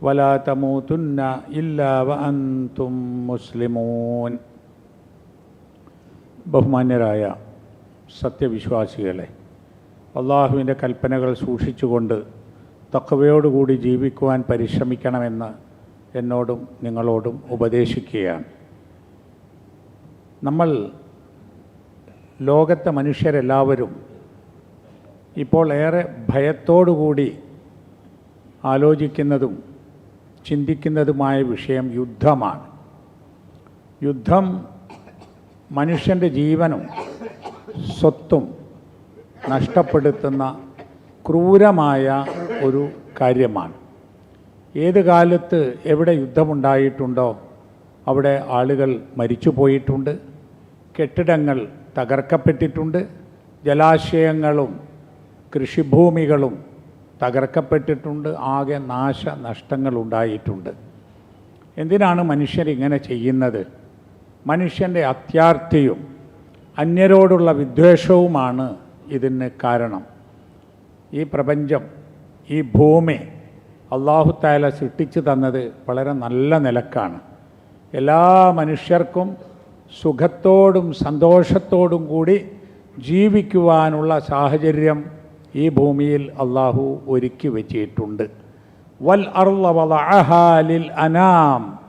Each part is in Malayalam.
ولا تموتن إلا وأنتم مسلمون ബഹുമാന്യരായ സത്യവിശ്വാസികളെ അള്ളാഹുവിൻ്റെ കൽപ്പനകൾ സൂക്ഷിച്ചുകൊണ്ട് തക്കവയോടുകൂടി ജീവിക്കുവാൻ പരിശ്രമിക്കണമെന്ന് എന്നോടും നിങ്ങളോടും ഉപദേശിക്കുകയാണ് നമ്മൾ ലോകത്തെ മനുഷ്യരെല്ലാവരും ഇപ്പോൾ ഏറെ ഭയത്തോടുകൂടി ആലോചിക്കുന്നതും ചിന്തിക്കുന്നതുമായ വിഷയം യുദ്ധമാണ്. യുദ്ധം മനുഷ്യന്റെ ജീവനും സ്വത്തും നഷ്ടപ്പെടുത്തുന്ന ക്രൂരമായ ഒരു കാര്യമാണ്. ഏത് കാലത്ത് എവിടെ യുദ്ധമുണ്ടായിട്ടുണ്ടോ അവിടെ ആളുകൾ മരിച്ചു പോയിട്ടുണ്ട് കെട്ടിടങ്ങൾ തകർക്കപ്പെട്ടിട്ടുണ്ട് ജലാശയങ്ങളും കൃഷിഭൂമികളും തകർക്കപ്പെട്ടിട്ടുണ്ട് ആകെ നാശനഷ്ടങ്ങൾ ഉണ്ടായിട്ടുണ്ട് എന്തിനാണ് മനുഷ്യർ ഇങ്ങനെ ചെയ്യുന്നത്? മനുഷ്യന്റെ അത്യാർത്ഥിയും അന്യരോടുള്ള വിദ്വേഷവുമാണ് ഇതിന് കാരണം. ഈ പ്രപഞ്ചം ഈ ഭൂമി അള്ളാഹു താല സൃഷ്ടിച്ചു തന്നത് വളരെ നല്ല നിലക്കാണ്. എല്ലാ മനുഷ്യർക്കും സുഖത്തോടും സന്തോഷത്തോടും കൂടി ജീവിക്കുവാനുള്ള സാഹചര്യം ഈ ഭൂമിയിൽ അള്ളാഹു ഒരുക്കി വെച്ചിട്ടുണ്ട്. വൽ അർലിൽ അനാം.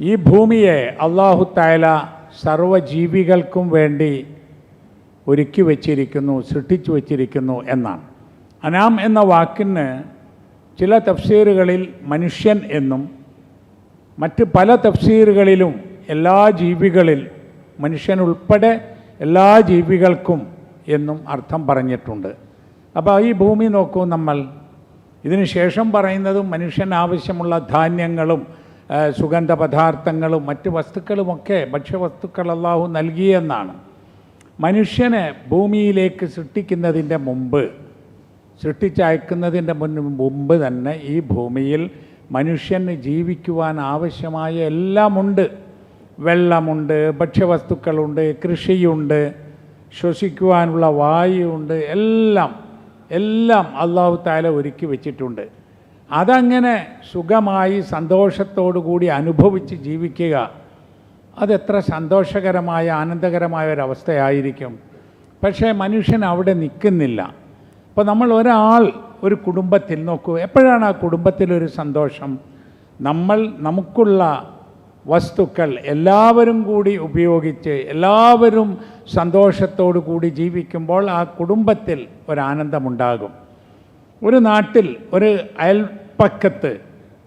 ഈ ഭൂമിയെ അള്ളാഹു തായാല സർവജീവികൾക്കും വേണ്ടി ഒരുക്കി വച്ചിരിക്കുന്നു സൃഷ്ടിച്ചു വച്ചിരിക്കുന്നു എന്നാണ്. അനാം എന്ന വാക്കിന് ചില തഫ്സീറുകളിൽ മനുഷ്യൻ എന്നും മറ്റ് പല തഫ്സീറുകളിലും എല്ലാ ജീവികളിൽ മനുഷ്യനുൾപ്പെടെ എല്ലാ ജീവികൾക്കും എന്നും അർത്ഥം പറഞ്ഞിട്ടുണ്ട്. അപ്പോൾ ഈ ഭൂമി നോക്കൂ നമ്മൾ. ഇതിന് ശേഷം പറയുന്നതും മനുഷ്യൻ ആവശ്യമുള്ള ധാന്യങ്ങളും സുഗന്ധ പദാർത്ഥങ്ങളും മറ്റ് വസ്തുക്കളുമൊക്കെ ഭക്ഷ്യവസ്തുക്കൾ അള്ളാഹു നൽകിയെന്നാണ് മനുഷ്യനെ ഭൂമിയിലേക്ക് സൃഷ്ടിക്കുന്നതിന്റെ മുമ്പ് സൃഷ്ടിച്ചയക്കുന്നതിന്റെ മുൻ മുമ്പ് തന്നെ ഈ ഭൂമിയിൽ മനുഷ്യന് ജീവിക്കുവാൻ ആവശ്യമായ എല്ലാമുണ്ട്. വെള്ളമുണ്ട് ഭക്ഷ്യവസ്തുക്കളുണ്ട് കൃഷിയുണ്ട് ശ്വസിക്കുവാനുള്ള വായുണ്ട് എല്ലാം. എല്ലാം അള്ളാഹു താല ഒരുക്കി വെച്ചിട്ടുണ്ട്. അതങ്ങനെ സുഖമായി കൂടി അനുഭവിച്ച് ജീവിക്കുക അതെത്ര സന്തോഷകരമായ ആനന്ദകരമായ ഒരവസ്ഥയായിരിക്കും പക്ഷേ മനുഷ്യൻ അവിടെ നിൽക്കുന്നില്ല. അപ്പോൾ നമ്മൾ ഒരാൾ ഒരു കുടുംബത്തിൽ നോക്കൂ എപ്പോഴാണ് ആ കുടുംബത്തിലൊരു സന്തോഷം? നമ്മൾ നമുക്കുള്ള വസ്തുക്കൾ എല്ലാവരും കൂടി ഉപയോഗിച്ച് എല്ലാവരും സന്തോഷത്തോടു കൂടി ജീവിക്കുമ്പോൾ ആ കുടുംബത്തിൽ ഒരാനന്ദമുണ്ടാകും. ഒരു നാട്ടിൽ ഒരു അയൽപ്പക്കത്ത്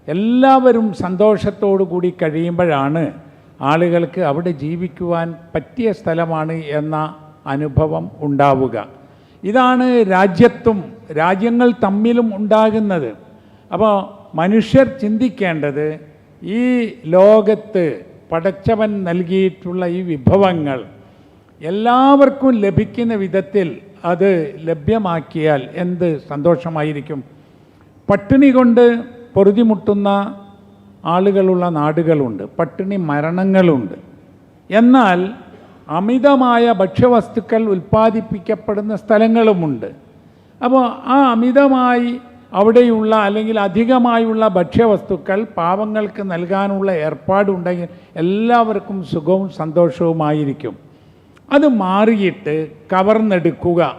എല്ലാവരും സന്തോഷത്തോടു കൂടി കഴിയുമ്പോഴാണ് ആളുകൾക്ക് അവിടെ ജീവിക്കുവാൻ പറ്റിയ സ്ഥലമാണ് എന്ന അനുഭവം ഉണ്ടാവുക. ഇതാണ് രാജ്യത്തും രാജ്യങ്ങൾ തമ്മിലും ഉണ്ടാകുന്നത്. അപ്പോൾ മനുഷ്യർ ചിന്തിക്കേണ്ടത് ഈ ലോകത്ത് പടച്ചവൻ നൽകിയിട്ടുള്ള ഈ വിഭവങ്ങൾ എല്ലാവർക്കും ലഭിക്കുന്ന വിധത്തിൽ അത് ലഭ്യമാക്കിയാൽ എന്ത് സന്തോഷമായിരിക്കും? പട്ടിണി കൊണ്ട് പൊറുതിമുട്ടുന്ന ആളുകളുള്ള നാടുകളുണ്ട് പട്ടിണി മരണങ്ങളുണ്ട്. എന്നാൽ അമിതമായ ഭക്ഷ്യവസ്തുക്കൾ ഉൽപ്പാദിപ്പിക്കപ്പെടുന്ന സ്ഥലങ്ങളുമുണ്ട്. അപ്പോൾ ആ അമിതമായി അവിടെയുള്ള അല്ലെങ്കിൽ അധികമായുള്ള ഭക്ഷ്യവസ്തുക്കൾ പാവങ്ങൾക്ക് നൽകാനുള്ള ഏർപ്പാടുണ്ടെങ്കിൽ എല്ലാവർക്കും സുഖവും സന്തോഷവുമായിരിക്കും. അത് മാറിയിട്ട് കവർന്നെടുക്കുക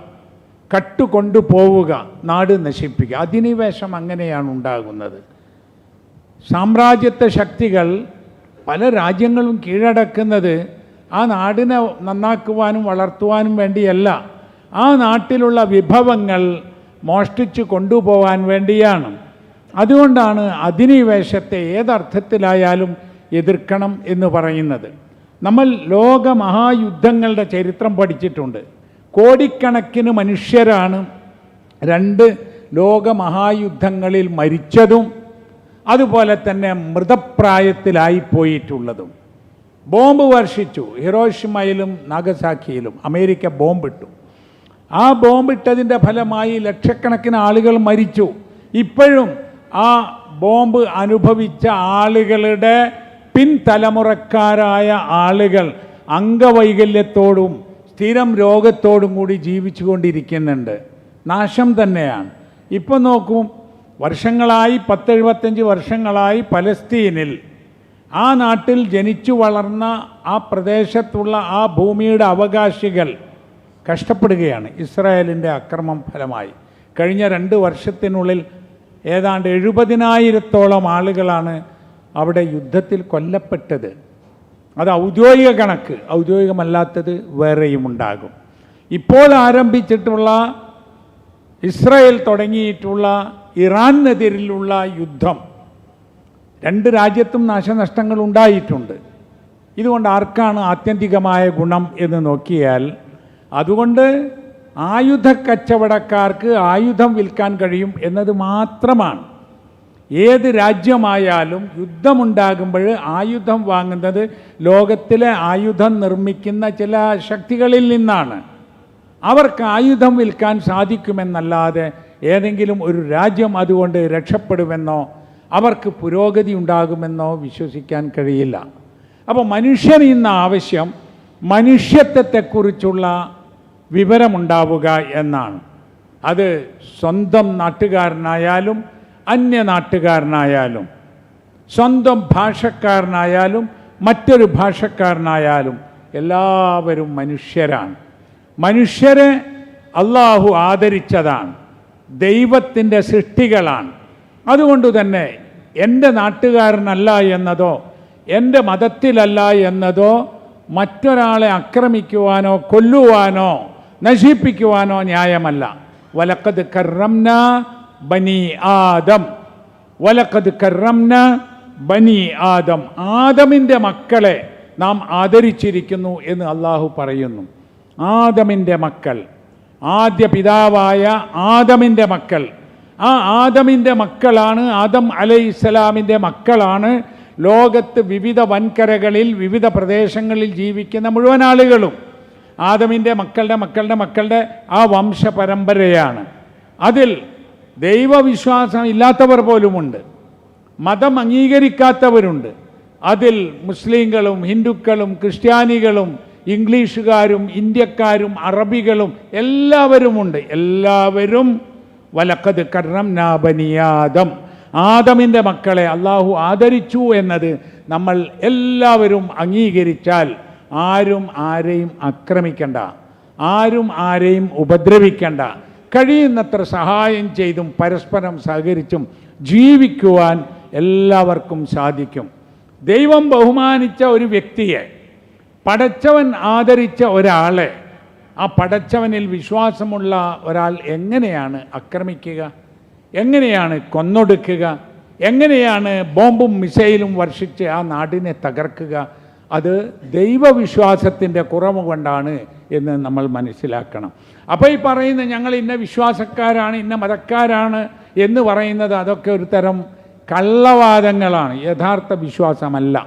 കട്ടുകൊണ്ടുപോവുക നാട് നശിപ്പിക്കുക. അധിനിവേശം അങ്ങനെയാണ് ഉണ്ടാകുന്നത്. സാമ്രാജ്യത്വ ശക്തികൾ പല രാജ്യങ്ങളും കീഴടക്കുന്നത് ആ നാടിനെ നന്നാക്കുവാനും വളർത്തുവാനും വേണ്ടിയല്ല. ആ നാട്ടിലുള്ള വിഭവങ്ങൾ മോഷ്ടിച്ചു കൊണ്ടുപോകാൻ വേണ്ടിയാണ്. അതുകൊണ്ടാണ് അധിനിവേശത്തെ ഏതർത്ഥത്തിലായാലും എതിർക്കണം എന്ന് പറയുന്നത്. നമ്മൾ ലോക മഹായുദ്ധങ്ങളുടെ ചരിത്രം പഠിച്ചിട്ടുണ്ട്. കോടിക്കണക്കിന് മനുഷ്യരാണ് രണ്ട് ലോക മഹായുദ്ധങ്ങളിൽ മരിച്ചതും അതുപോലെ തന്നെ മൃതപ്രായത്തിലായി പോയിട്ടുള്ളതും ബോംബ് വർഷിച്ചു ഹിറോഷിമയിലും നാഗസാക്കിയിലും അമേരിക്ക ബോംബിട്ടു. ആ ബോംബ് ബോംബിട്ടതിന്റെ ഫലമായി ലക്ഷക്കണക്കിന് ആളുകൾ മരിച്ചു. ഇപ്പോഴും ആ ബോംബ് അനുഭവിച്ച ആളുകളുടെ പിൻതലമുറക്കാരായ ആളുകൾ അംഗവൈകല്യത്തോടും സ്ഥിരം രോഗത്തോടും കൂടി ജീവിച്ചു കൊണ്ടിരിക്കുന്നുണ്ട് നാശം തന്നെയാണ്. ഇപ്പം നോക്കും വർഷങ്ങളായി പത്തെഴുപത്തഞ്ച് വർഷങ്ങളായി പലസ്തീനിൽ ആ നാട്ടിൽ ജനിച്ചു വളർന്ന ആ പ്രദേശത്തുള്ള ആ ഭൂമിയുടെ അവകാശികൾ കഷ്ടപ്പെടുകയാണ്. ഇസ്രായേലിന്റെ അക്രമം ഫലമായി. കഴിഞ്ഞ രണ്ട് വർഷത്തിനുള്ളിൽ ഏതാണ്ട് എഴുപതിനായിരത്തോളം ആളുകളാണ് അവിടെ യുദ്ധത്തിൽ കൊല്ലപ്പെട്ടത്. അത് ഔദ്യോഗിക കണക്ക് ഔദ്യോഗികമല്ലാത്തത് വേറെയും ഉണ്ടാകും. ഇപ്പോൾ ആരംഭിച്ചിട്ടുള്ള ഇസ്രായേൽ തുടങ്ങിയിട്ടുള്ള ഇറാനെതിരിലുള്ള യുദ്ധം രണ്ട് രാജ്യത്തും നാശനഷ്ടങ്ങൾ ഉണ്ടായിട്ടുണ്ട് ഇതുകൊണ്ട് ആർക്കാണ് ആത്യന്തികമായ ഗുണം എന്ന് നോക്കിയാൽ അതുകൊണ്ട് ആയുധ കച്ചവടക്കാർക്ക് ആയുധം വിൽക്കാൻ കഴിയും എന്നത് മാത്രമാണ്. ഏത് രാജ്യമായാലും യുദ്ധമുണ്ടാകുമ്പോൾ ആയുധം വാങ്ങുന്നത് ലോകത്തിലെ ആയുധം നിർമ്മിക്കുന്ന ചില ശക്തികളിൽ നിന്നാണ്. അവർക്ക് ആയുധം വിൽക്കാൻ സാധിക്കുമെന്നല്ലാതെ ഏതെങ്കിലും ഒരു രാജ്യം അതുകൊണ്ട് രക്ഷപ്പെടുമെന്നോ അവർക്ക് പുരോഗതി ഉണ്ടാകുമെന്നോ വിശ്വസിക്കാൻ കഴിയില്ല. അപ്പോൾ മനുഷ്യൻ ഇന്ന് ആവശ്യം മനുഷ്യത്വത്തെക്കുറിച്ചുള്ള വിവരമുണ്ടാവുക എന്നാണ്. അത് സ്വന്തം നാട്ടുകാരനായാലും അന്യ നാട്ടുകാരനായാലും സ്വന്തം ഭാഷക്കാരനായാലും മറ്റൊരു ഭാഷക്കാരനായാലും എല്ലാവരും മനുഷ്യരാണ്. മനുഷ്യരെ അള്ളാഹു ആദരിച്ചതാണ് ദൈവത്തിന്റെ സൃഷ്ടികളാണ്. അതുകൊണ്ട് തന്നെ എന്റെ നാട്ടുകാരനല്ല എന്നതോ എന്റെ മതത്തിലല്ല എന്നതോ മറ്റൊരാളെ ആക്രമിക്കുവാനോ കൊല്ലുവാനോ നശിപ്പിക്കുവാനോ ന്യായമല്ല. വലക്കത് കറംന ബനി ആദം. വലക്കത് കറംന ബനി ആദം. ആദമിന്റെ മക്കളെ നാം ആദരിച്ചിരിക്കുന്നു എന്ന് അള്ളാഹു പറയുന്നു. ആദമിന്റെ മക്കൾ. ആദ്യ പിതാവായ ആദമിന്റെ മക്കൾ. ആ ആദമിന്റെ മക്കളാണ് ആദം അലൈ ഇസ്ലാമിന്റെ മക്കളാണ് ലോകത്ത് വിവിധ വൻകരകളിൽ വിവിധ പ്രദേശങ്ങളിൽ ജീവിക്കുന്ന മുഴുവൻ ആളുകളും. ആദമിന്റെ മക്കളുടെ മക്കളുടെ മക്കളുടെ ആ വംശ പരമ്പരയാണ് അതിൽ ദൈവവിശ്വാസം ഇല്ലാത്തവർ പോലുമുണ്ട്. മതം അംഗീകരിക്കാത്തവരുണ്ട്. അതിൽ മുസ്ലിങ്ങളും ഹിന്ദുക്കളും ക്രിസ്ത്യാനികളും ഇംഗ്ലീഷുകാരും ഇന്ത്യക്കാരും അറബികളും എല്ലാവരുമുണ്ട്. എല്ലാവരും വലക്കത് കർണം നാബനിയാദം ആദമിന്റെ മക്കളെ അള്ളാഹു ആദരിച്ചു എന്നത് നമ്മൾ എല്ലാവരും അംഗീകരിച്ചാൽ ആരും ആരെയും ആക്രമിക്കണ്ട. ആരും ആരെയും ഉപദ്രവിക്കണ്ട. കഴിയുന്നത്ര സഹായം ചെയ്തും പരസ്പരം സഹകരിച്ചും ജീവിക്കുവാൻ എല്ലാവർക്കും സാധിക്കും. ദൈവം ബഹുമാനിച്ച ഒരു വ്യക്തിയെ പടച്ചവൻ ആദരിച്ച ഒരാളെ ആ പടച്ചവനിൽ വിശ്വാസമുള്ള ഒരാൾ എങ്ങനെയാണ് ആക്രമിക്കുക? എങ്ങനെയാണ് കൊന്നൊടുക്കുക? എങ്ങനെയാണ് ബോംബും മിസൈലും വർഷിച്ച് ആ നാടിനെ തകർക്കുക? അത് ദൈവവിശ്വാസത്തിന്റെ കുറവ് കൊണ്ടാണ് എന്ന് നമ്മൾ മനസ്സിലാക്കണം. അപ്പോൾ ഈ പറയുന്ന ഞങ്ങൾ ഇന്ന വിശ്വാസക്കാരാണ് ഇന്ന മതക്കാരാണ് എന്ന് പറയുന്നത് അതൊക്കെ ഒരു തരം കള്ളവാദങ്ങളാണ്. യഥാർത്ഥ വിശ്വാസമല്ല.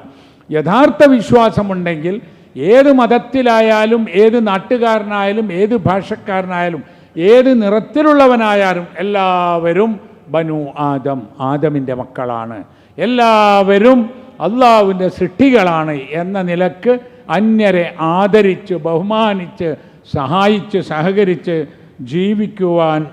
യഥാർത്ഥ വിശ്വാസമുണ്ടെങ്കിൽ ഏത് മതത്തിലായാലും ഏത് നാട്ടുകാരനായാലും ഏത് ഭാഷക്കാരനായാലും ഏത് നിറത്തിലുള്ളവനായാലും എല്ലാവരും ബനു ആദം ആദമിന്റെ മക്കളാണ്. എല്ലാവരും അള്ളാഹുവിന്റെ സൃഷ്ടികളാണ് എന്ന നിലയ്ക്ക് അന്യരെ ആദരിച്ച് ബഹുമാനിച്ച് സഹായിച്ച് സഹകരിച്ച് ജീവിക്കുവാൻ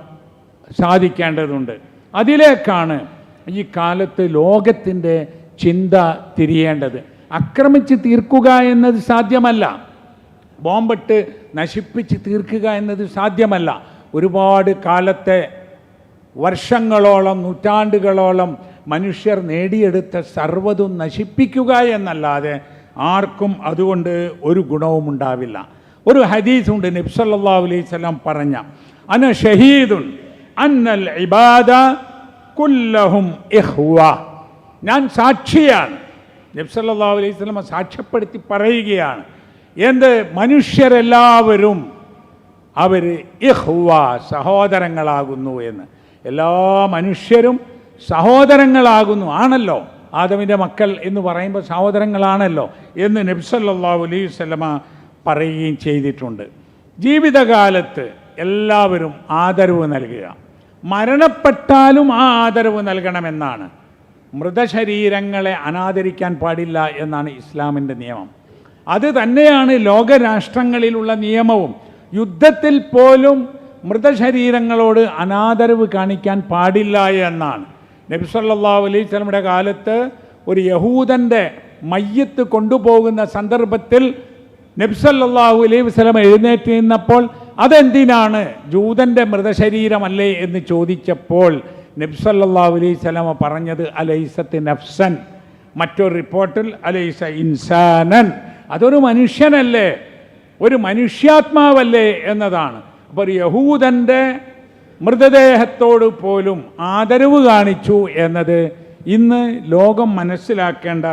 സാധിക്കേണ്ടതുണ്ട്. അതിലേക്കാണ് ഈ കാലത്ത് ലോകത്തിന്റെ ചിന്ത തിരിയേണ്ടത്. ആക്രമിച്ച് തീർക്കുക എന്നത് സാധ്യമല്ല. ബോംബിട്ട് നശിപ്പിച്ച് തീർക്കുക എന്നത് സാധ്യമല്ല. ഒരുപാട് കാലത്തെ വർഷങ്ങളോളം നൂറ്റാണ്ടുകളോളം മനുഷ്യർ നേടിയെടുത്ത സർവതും നശിപ്പിക്കുക എന്നല്ലാതെ ആർക്കും അതുകൊണ്ട് ഒരു ഗുണവും ഉണ്ടാവില്ല. ഒരു ഹദീസുണ്ട് നബ്സല്ലാ അലൈഹി പറഞ്ഞ അന ഷഹീദുൻ അന്നൽ ഇബാദ കുല്ലഹും ഇഹ്വ. ഞാൻ സാക്ഷിയാണ്. നബ്സല്ലാ അലൈഹി സാക്ഷ്യപ്പെടുത്തി പറയുകയാണ് എന്ത് മനുഷ്യരെല്ലാവരും അവർ ഇഹ്വ സഹോദരങ്ങളാകുന്നു എന്ന്. എല്ലാ മനുഷ്യരും സഹോദരങ്ങളാകുന്നു. ആണല്ലോ ആദമിന്റെ മക്കൾ എന്ന് പറയുമ്പോൾ സഹോദരങ്ങളാണല്ലോ എന്ന് നബ്സല്ലാ അലൈഹി സ്വലമ പറയുകയും ചെയ്തിട്ടുണ്ട്. ജീവിതകാലത്ത് എല്ലാവരും ആദരവ് നൽകുക. മരണപ്പെട്ടാലും ആ ആദരവ് നൽകണമെന്നാണ്. മൃതശരീരങ്ങളെ അനാദരിക്കാൻ പാടില്ല എന്നാണ് ഇസ്ലാമിന്റെ നിയമം. അത് തന്നെയാണ് ലോകരാഷ്ട്രങ്ങളിലുള്ള നിയമവും. യുദ്ധത്തിൽ പോലും മൃതശരീരങ്ങളോട് അനാദരവ് കാണിക്കാൻ പാടില്ല എന്നാണ്. നബിസല്ലാ അലൈഹി സ്വലമിയുടെ കാലത്ത് ഒരു യഹൂദന്റെ മയ്യത്ത് കൊണ്ടുപോകുന്ന സന്ദർഭത്തിൽ നബ്സല്ലാഹു അലൈഹി വസ്ലം എഴുന്നേറ്റ് നിന്നപ്പോൾ അതെന്തിനാണ്? ജൂതന്റെ മൃതശരീരമല്ലേ എന്ന് ചോദിച്ചപ്പോൾ നബ്സല്ലാഹു അലൈഹി സ്വലമ പറഞ്ഞത് അലൈസത്ത് നഫ്സൻ. മറ്റൊരു റിപ്പോർട്ടിൽ അലൈസ ഇൻസാനൻ. അതൊരു മനുഷ്യനല്ലേ? ഒരു മനുഷ്യാത്മാവല്ലേ എന്നതാണ്. അപ്പോൾ ഒരു യഹൂദന്റെ മൃതദേഹത്തോട് പോലും ആദരവ് കാണിച്ചു എന്നത് ഇന്ന് ലോകം മനസ്സിലാക്കേണ്ട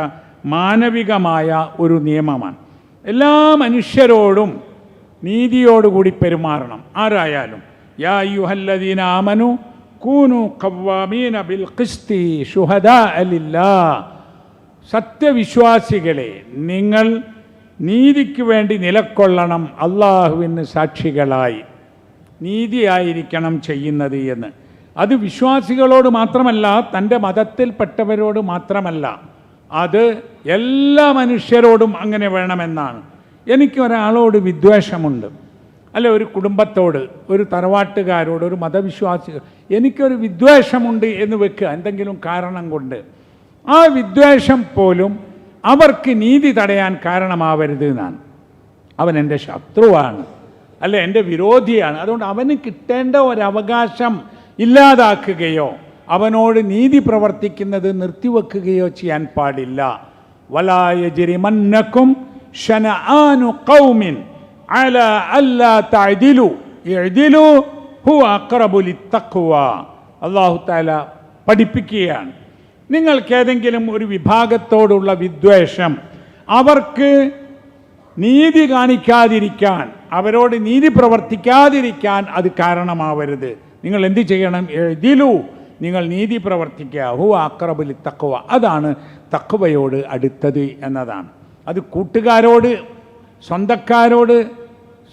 മാനവികമായ ഒരു നിയമമാണ്. എല്ലാ മനുഷ്യരോടും നീതിയോടുകൂടി പെരുമാറണം. ആരായാലും യാ യുഹല്ലദീന ആമനു കൂനു കവ്വാമീന ബിൽ ഖിസ്തി ഷുഹദ അലില്ല. സത്യവിശ്വാസികളെ നിങ്ങൾ നീതിക്ക് വേണ്ടി നിലക്കൊള്ളണം. അള്ളാഹുവിന് സാക്ഷികളായി. നീതിയായിരിക്കണം ചെയ്യുന്നത് എന്ന്. അത് വിശ്വാസികളോട് മാത്രമല്ല തന്റെ മതത്തിൽപ്പെട്ടവരോട് മാത്രമല്ല അത് എല്ലാ മനുഷ്യരോടും അങ്ങനെ വേണമെന്നാണ്. എനിക്ക് ഒരാളോട് വിദ്വേഷമുണ്ട്. അല്ലെ ഒരു കുടുംബത്തോട് ഒരു തറവാട്ടുകാരോട് ഒരു മതവിശ്വാസി എനിക്കൊരു വിദ്വേഷമുണ്ട് എന്ന് വെക്കുക എന്തെങ്കിലും കാരണം കൊണ്ട്. ആ വിദ്വേഷം പോലും അവർക്ക് നീതി തടയാൻ കാരണമാവരുത് എന്നാണ്. അവൻ എന്റെ ശത്രുവാണ്. അല്ല എന്റെ വിരോധിയാണ്. അതുകൊണ്ട് അവന് കിട്ടേണ്ട ഒരവകാശം ഇല്ലാതാക്കുകയോ അവനോട് നീതി പ്രവർത്തിക്കുന്നത് നിർത്തിവെക്കുകയോ ചെയ്യാൻ പാടില്ല. വലായ ജിരിമന്നക്കും ഷനആനു തഅദിലു ഇഅദിലു ഹുവ ലിത്തഖ്വ. അല്ലാഹു തആല പഠിപ്പിക്കുകയാണ്. നിങ്ങൾക്ക് ഏതെങ്കിലും ഒരു വിഭാഗത്തോടുള്ള വിദ്വേഷം അവർക്ക് നീതി കാണിക്കാതിരിക്കാൻ അവരോട് നീതി പ്രവർത്തിക്കാതിരിക്കാൻ അത് കാരണമാവരുത്. നിങ്ങൾ എന്ത് ചെയ്യണം? എഴുതിലു. നിങ്ങൾ നീതി പ്രവർത്തിക്കുക. ഹു അക്രബുലി തക്കുവ അതാണ് തക്കുവയോട് അടുത്തത് എന്നതാണ്. അത് കൂട്ടുകാരോട് സ്വന്തക്കാരോട്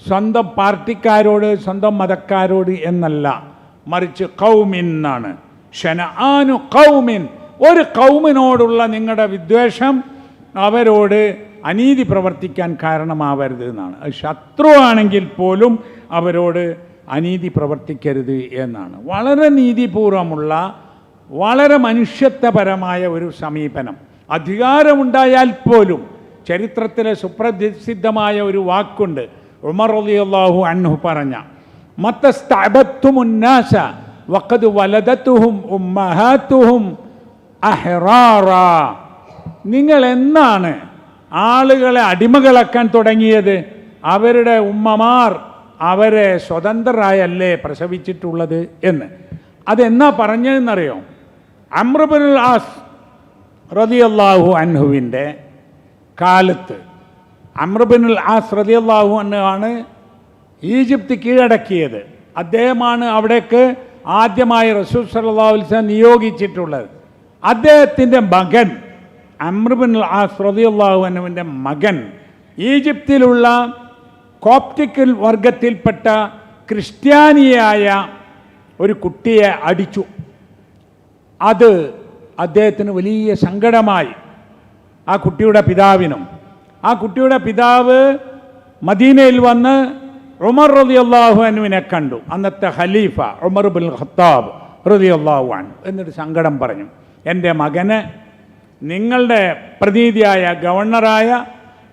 സ്വന്തം പാർട്ടിക്കാരോട് സ്വന്തം മതക്കാരോട് എന്നല്ല. മറിച്ച് കൗമിൻ എന്നാണ്. ഷനആനു കൗമിൻ ഒരു കൗമിനോടുള്ള നിങ്ങളുടെ വിദ്വേഷം അവരോട് അനീതി പ്രവർത്തിക്കാൻ കാരണമാവരുത് എന്നാണ്. അത് ശത്രുവാണെങ്കിൽ പോലും അവരോട് അനീതി പ്രവർത്തിക്കരുത് എന്നാണ്. വളരെ നീതിപൂർവമുള്ള വളരെ മനുഷ്യത്വപരമായ ഒരു സമീപനം. അധികാരമുണ്ടായാൽ പോലും ചരിത്രത്തിലെ സുപ്രസിദ്ധമായ ഒരു വാക്കുണ്ട്. ഉമർ റളിയല്ലാഹു അൻഹു പറഞ്ഞ അഹ്റാറ. നിങ്ങൾ എന്നാണ് ആളുകളെ അടിമകളാക്കാൻ തുടങ്ങിയത് അവരുടെ ഉമ്മമാർ അവരെ സ്വതന്ത്രരായല്ലേ പ്രസവിച്ചിട്ടുള്ളത് എന്ന്. അതെന്നാ പറഞ്ഞതെന്നറിയോ? അമ്രബുൽ ആസ് റതിയല്ലാഹു അൻഹുവിന്റെ കാലത്ത് അമ്രബിനുൽ ആസ് റതിയല്ലാഹു ആണ് ഈജിപ്ത് കീഴടക്കിയത്. അദ്ദേഹമാണ് അവിടേക്ക് ആദ്യമായി റസൂൽ വസല്ലം നിയോഗിച്ചിട്ടുള്ളത്. അദ്ദേഹത്തിന്റെ മകൻ അമ്രബിൻ അൻഹുവിന്റെ മകൻ ഈജിപ്തിലുള്ള കോപ്റ്റിക്കൽ വർഗത്തിൽപ്പെട്ട ക്രിസ്ത്യാനിയായ ഒരു കുട്ടിയെ അടിച്ചു. അത് അദ്ദേഹത്തിന് വലിയ സങ്കടമായി. ആ കുട്ടിയുടെ പിതാവിനും. ആ കുട്ടിയുടെ പിതാവ് മദീനയിൽ വന്ന് ഉമർ റതി അള്ളാഹു അനുവിനെ കണ്ടു. അന്നത്തെ ഖലീഫ ഉമർ ബിൻ ഖത്താബ് റതി അള്ളാഹു എന്നിട്ട് സങ്കടം പറഞ്ഞു. എന്റെ മകന് നിങ്ങളുടെ പ്രതിനിധിയായ ഗവർണറായ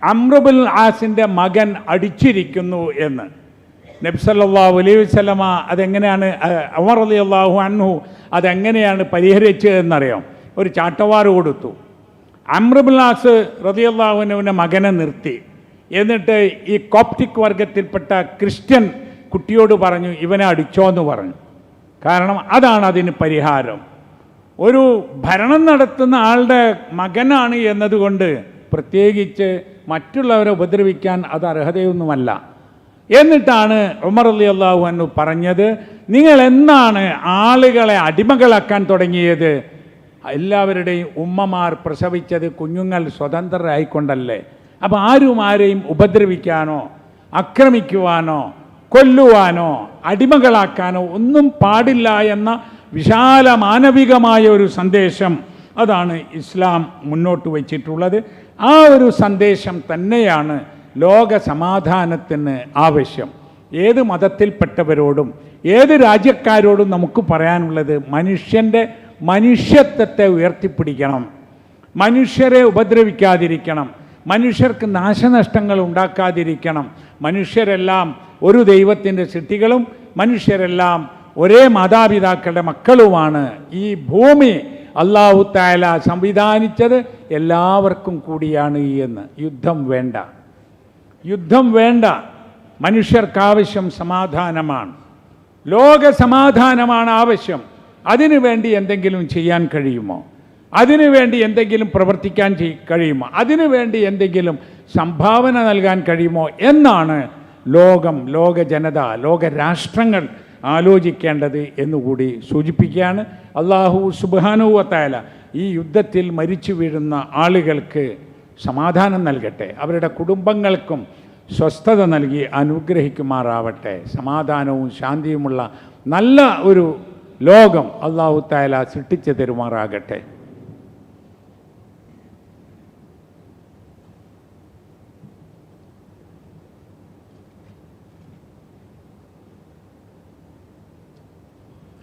അമ്രുബുൽ ആസിന്റെ മകൻ അടിച്ചിരിക്കുന്നു എന്ന്. നബ്സല്ലാഹു അലൈഹി വസ്ലമ അതെങ്ങനെയാണ് അമർ അലി അള്ളാഹു അൻഹു അതെങ്ങനെയാണ് പരിഹരിച്ചതെന്നറിയാം ഒരു ചാട്ടവാറ് കൊടുത്തു. അമ്രുബുല്ലാസ് റതിയല്ലാഹുവിന്റെ മകനെ നിർത്തി. എന്നിട്ട് ഈ കോപ്റ്റിക് വർഗത്തിൽപ്പെട്ട ക്രിസ്ത്യൻ കുട്ടിയോട് പറഞ്ഞു ഇവനെ അടിച്ചോ എന്ന് പറഞ്ഞു. കാരണം അതാണ് അതിന് പരിഹാരം. ഒരു ഭരണം നടത്തുന്ന ആളുടെ മകനാണ് എന്നതുകൊണ്ട് പ്രത്യേകിച്ച് മറ്റുള്ളവരെ ഉപദ്രവിക്കാൻ അത് അർഹതയൊന്നുമല്ല. എന്നിട്ടാണ് ഉമർ അലി അള്ളാഹു അന്നു പറഞ്ഞത് നിങ്ങൾ എന്നാണ് ആളുകളെ അടിമകളാക്കാൻ തുടങ്ങിയത്? എല്ലാവരുടെയും ഉമ്മമാർ പ്രസവിച്ചത് കുഞ്ഞുങ്ങൾ സ്വതന്ത്രരായിക്കൊണ്ടല്ലേ. അപ്പം ആരും ആരെയും ഉപദ്രവിക്കാനോ ആക്രമിക്കുവാനോ കൊല്ലുവാനോ അടിമകളാക്കാനോ ഒന്നും പാടില്ല എന്ന വിശാല മാനവികമായ ഒരു സന്ദേശം അതാണ് ഇസ്ലാം മുന്നോട്ട് വച്ചിട്ടുള്ളത്. ആ ഒരു സന്ദേശം തന്നെയാണ് ലോക സമാധാനത്തിന് ആവശ്യം. ഏത് മതത്തിൽപ്പെട്ടവരോടും ഏത് രാജ്യക്കാരോടും നമുക്ക് പറയാനുള്ളത് മനുഷ്യന്റെ മനുഷ്യത്വത്തെ ഉയർത്തിപ്പിടിക്കണം. മനുഷ്യരെ ഉപദ്രവിക്കാതിരിക്കണം. മനുഷ്യർക്ക് നാശനഷ്ടങ്ങൾ ഉണ്ടാക്കാതിരിക്കണം. മനുഷ്യരെല്ലാം ഒരു ദൈവത്തിന്റെ സിദ്ധികളും മനുഷ്യരെല്ലാം ഒരേ മാതാപിതാക്കളുടെ മക്കളുമാണ് ഈ ഭൂമി അള്ളാഹു താല സംവിധാനിച്ചത് എല്ലാവർക്കും കൂടിയാണ് എന്ന്. യുദ്ധം വേണ്ട. യുദ്ധം വേണ്ട. മനുഷ്യർക്കാവശ്യം സമാധാനമാണ്. ലോക സമാധാനമാണ് ആവശ്യം. അതിനു വേണ്ടി എന്തെങ്കിലും ചെയ്യാൻ കഴിയുമോ? അതിനു വേണ്ടി എന്തെങ്കിലും പ്രവർത്തിക്കാൻ കഴിയുമോ? അതിനു വേണ്ടി എന്തെങ്കിലും സംഭാവന നൽകാൻ കഴിയുമോ? എന്നാണ് ലോകം ലോക ജനത ലോക രാഷ്ട്രങ്ങൾ ആലോചിക്കേണ്ടത് എന്നുകൂടി സൂചിപ്പിക്കുകയാണ്. അള്ളാഹു സുബാനുവത്തായാല ഈ യുദ്ധത്തിൽ മരിച്ചു വീഴുന്ന ആളുകൾക്ക് സമാധാനം നൽകട്ടെ. അവരുടെ കുടുംബങ്ങൾക്കും സ്വസ്ഥത നൽകി അനുഗ്രഹിക്കുമാറാവട്ടെ. സമാധാനവും ശാന്തിയുമുള്ള നല്ല ഒരു ലോകം അള്ളാഹു തായാല സൃഷ്ടിച്ചു തരുമാറാകട്ടെ.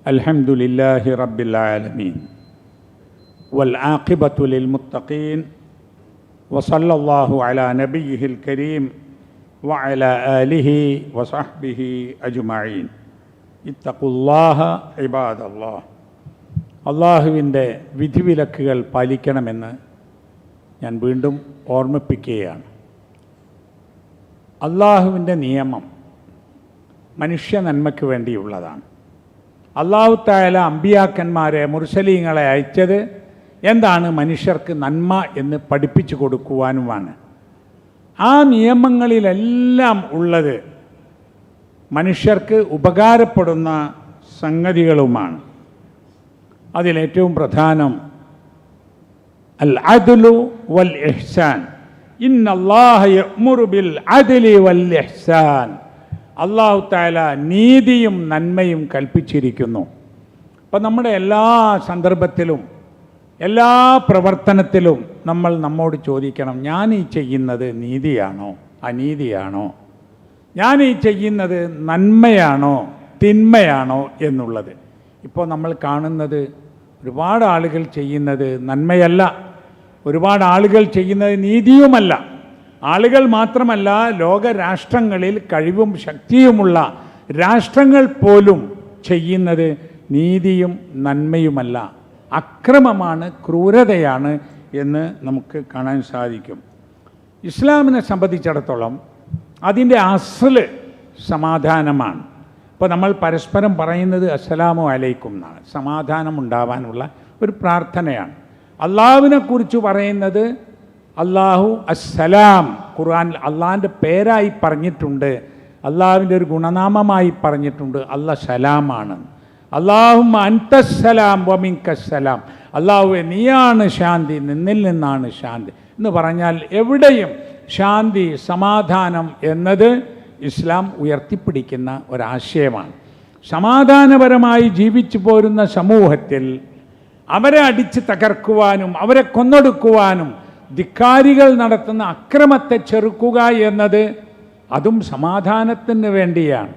الحمد لله رب العالمين والعاقبة للمتقين وصلى الله على نبيه الكريم وعلى آله وصحبه أجمعين اتقوا الله عباد الله അള്ളാഹുവിൻ്റെ വിധിവിലക്കുകൾ പാലിക്കണമെന്ന് ഞാൻ വീണ്ടും ഓർമ്മിപ്പിക്കുകയാണ് അള്ളാഹുവിൻ്റെ നിയമം മനുഷ്യ നന്മയ്ക്ക് വേണ്ടിയുള്ളതാണ് അള്ളാഹു തായാല അമ്പിയാക്കന്മാരെ മുർസലീങ്ങളെ അയച്ചത് എന്താണ്? മനുഷ്യർക്ക് നന്മ എന്ന് പഠിപ്പിച്ചു കൊടുക്കുവാനുമാണ്. ആ നിയമങ്ങളിലെല്ലാം ഉള്ളത് മനുഷ്യർക്ക് ഉപകാരപ്പെടുന്ന സംഗതികളുമാണ്. അതിലേറ്റവും പ്രധാനം അൽ അദ്ലു വൽ ഇഹ്സാൻ ഇന്നല്ലാഹ യഅ്മുറു ബിൽ അദ്ലി വൽ ഇഹ്സാൻ അള്ളാഹു താല നീതിയും നന്മയും കൽപ്പിച്ചിരിക്കുന്നു. അപ്പം നമ്മുടെ എല്ലാ സന്ദർഭത്തിലും എല്ലാ പ്രവർത്തനത്തിലും നമ്മൾ നമ്മോട് ചോദിക്കണം ഞാൻ ഈ ചെയ്യുന്നത് നീതിയാണോ? അനീതിയാണോ? ഞാൻ ഈ ചെയ്യുന്നത് നന്മയാണോ? തിന്മയാണോ? എന്നുള്ളത്. ഇപ്പോൾ നമ്മൾ കാണുന്നത് ഒരുപാട് ആളുകൾ ചെയ്യുന്നത് നന്മയല്ല. ഒരുപാട് ആളുകൾ ചെയ്യുന്നത് നീതിയുമല്ല. ആളുകൾ മാത്രമല്ല ലോകരാഷ്ട്രങ്ങളിൽ കഴിവും ശക്തിയുമുള്ള രാഷ്ട്രങ്ങൾ പോലും ചെയ്യുന്നത് നീതിയും നന്മയുമല്ല. അക്രമമാണ് ക്രൂരതയാണ് എന്ന് നമുക്ക് കാണാൻ സാധിക്കും. ഇസ്ലാമിനെ സംബന്ധിച്ചിടത്തോളം അതിന്റെ അസൽ സമാധാനമാണ്. ഇപ്പോൾ നമ്മൾ പരസ്പരം പറയുന്നത് അസ്സലാമു അലൈക്കും എന്നാണ്. സമാധാനം ഉണ്ടാവാനുള്ള ഒരു പ്രാർത്ഥനയാണ്. അള്ളാവിനെക്കുറിച്ച് പറയുന്നത് അള്ളാഹു അസ്സലാം. ഖുർആൻ അള്ളാഹിന്റെ പേരായി പറഞ്ഞിട്ടുണ്ട്. അള്ളാഹുവിന്റെ ഒരു ഗുണനാമമായി പറഞ്ഞിട്ടുണ്ട്. അള്ളാഹ് സലാമാണ്. അള്ളാഹും അൻതസ്സലാം വമിങ്കസ്സലാം അള്ളാഹുവെ നീയാണ് ശാന്തി നിന്നിൽ നിന്നാണ് ശാന്തി. എന്ന് പറഞ്ഞാൽ എവിടെയും ശാന്തി സമാധാനം എന്നത് ഇസ്ലാം ഉയർത്തിപ്പിടിക്കുന്ന ഒരാശയമാണ്. സമാധാനപരമായി ജീവിച്ചു പോരുന്ന സമൂഹത്തിൽ അവരെ അടിച്ച് തകർക്കുവാനും അവരെ കൊന്നൊടുക്കുവാനും ധിക്കാരികൾ നടത്തുന്ന അക്രമത്തെ ചെറുക്കുക എന്നത് അതും സമാധാനത്തിന് വേണ്ടിയാണ്.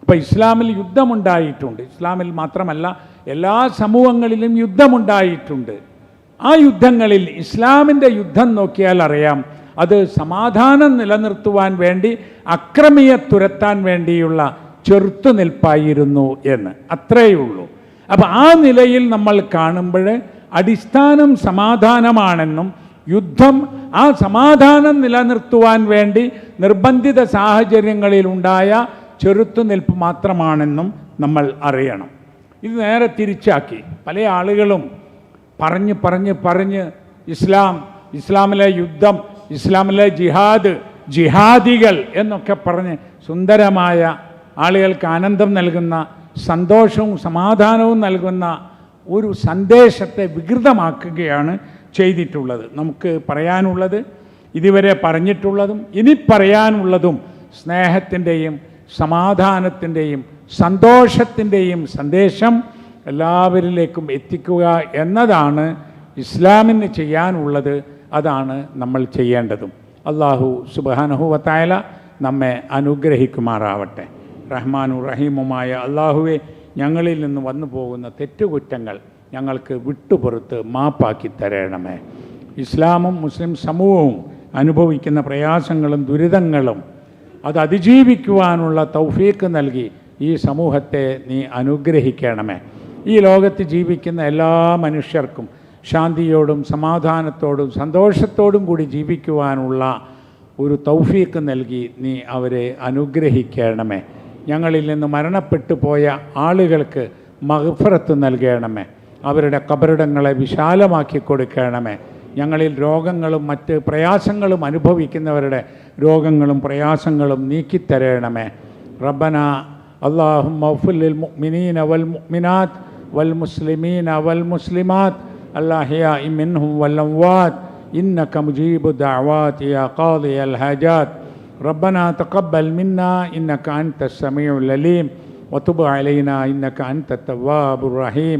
ഇപ്പം ഇസ്ലാമിൽ യുദ്ധമുണ്ടായിട്ടുണ്ട്. ഇസ്ലാമിൽ മാത്രമല്ല എല്ലാ സമൂഹങ്ങളിലും യുദ്ധമുണ്ടായിട്ടുണ്ട്. ആ യുദ്ധങ്ങളിൽ ഇസ്ലാമിന്റെ യുദ്ധം നോക്കിയാൽ അറിയാം. അത് സമാധാനം നിലനിർത്തുവാൻ വേണ്ടി അക്രമിയെ തുരത്താൻ വേണ്ടിയുള്ള ചെറുത്തുനിൽപ്പായിരുന്നു എന്ന്. അത്രയേ ഉള്ളൂ. അപ്പം ആ നിലയിൽ നമ്മൾ കാണുമ്പോൾ അടിസ്ഥാനം സമാധാനമാണെന്നും യുദ്ധം ആ സമാധാനം നിലനിർത്തുവാൻ വേണ്ടി നിർബന്ധിത സാഹചര്യങ്ങളിൽ ഉണ്ടായ ചെറുത്തുനിൽപ്പ് മാത്രമാണെന്നും നമ്മൾ അറിയണം. ഇത് നേരെ തിരിച്ചാക്കി. പല ആളുകളും പറഞ്ഞ് പറഞ്ഞ് പറഞ്ഞ് ഇസ്ലാം ഇസ്ലാമിലെ യുദ്ധം ഇസ്ലാമിലെ ജിഹാദ് ജിഹാദികൾ എന്നൊക്കെ പറഞ്ഞ് സുന്ദരമായ ആളുകൾക്ക് ആനന്ദം നൽകുന്ന സന്തോഷവും സമാധാനവും നൽകുന്ന ഒരു സന്ദേശത്തെ വികൃതമാക്കുകയാണ് ചെയ്തിട്ടുള്ളത്. നമുക്ക് പറയാനുള്ളത് ഇതുവരെ പറഞ്ഞിട്ടുള്ളതും ഇനി പറയാനുള്ളതും സ്നേഹത്തിന്റെയും സമാധാനത്തിന്റെയും സന്തോഷത്തിന്റെയും സന്ദേശം എല്ലാവരിലേക്കും എത്തിക്കുക എന്നതാണ് ഇസ്ലാമിന് ചെയ്യാനുള്ളത് അതാണ് നമ്മൾ ചെയ്യേണ്ടതും. അള്ളാഹു സുബാനഹുവത്തായാല നമ്മെ അനുഗ്രഹിക്കുമാറാവട്ടെ. റഹ്മാനു റഹീമുമായ അള്ളാഹുവെ ഞങ്ങളിൽ നിന്ന് വന്നു പോകുന്ന തെറ്റുകുറ്റങ്ങൾ ഞങ്ങൾക്ക് വിട്ടുപുറത്ത് മാപ്പാക്കി തരണമേ. ഇസ്ലാമും മുസ്ലിം സമൂഹവും അനുഭവിക്കുന്ന പ്രയാസങ്ങളും ദുരിതങ്ങളും അത് അതിജീവിക്കുവാനുള്ള തൗഫീക്ക് നൽകി ഈ സമൂഹത്തെ നീ അനുഗ്രഹിക്കണമേ. ഈ ലോകത്ത് ജീവിക്കുന്ന എല്ലാ മനുഷ്യർക്കും ശാന്തിയോടും സമാധാനത്തോടും സന്തോഷത്തോടും കൂടി ജീവിക്കുവാനുള്ള ഒരു തൗഫീക്ക് നൽകി നീ അവരെ അനുഗ്രഹിക്കണമേ. ഞങ്ങളിൽ നിന്ന് മരണപ്പെട്ടു പോയ ആളുകൾക്ക് മഹഫറത്ത് നൽകണമേ. അവരുടെ കബറിടങ്ങളെ വിശാലമാക്കി കൊടുക്കണമേ ഞങ്ങളിൽ രോഗങ്ങളും മറ്റ് പ്രയാസങ്ങളും അനുഭവിക്കുന്നവരുടെ രോഗങ്ങളും പ്രയാസങ്ങളും നീക്കിത്തരണമേ റബ്ബന اللهم اغفر للمؤمنين والمؤمنات والمسلمين والمسلمات الأحياء منهم والأموات إنك مجيب الدعوات يا قاضي الحاجات ربنا تقبل منا إنك أنت السميع العليم وتب علينا إنك أنت التواب الرحيم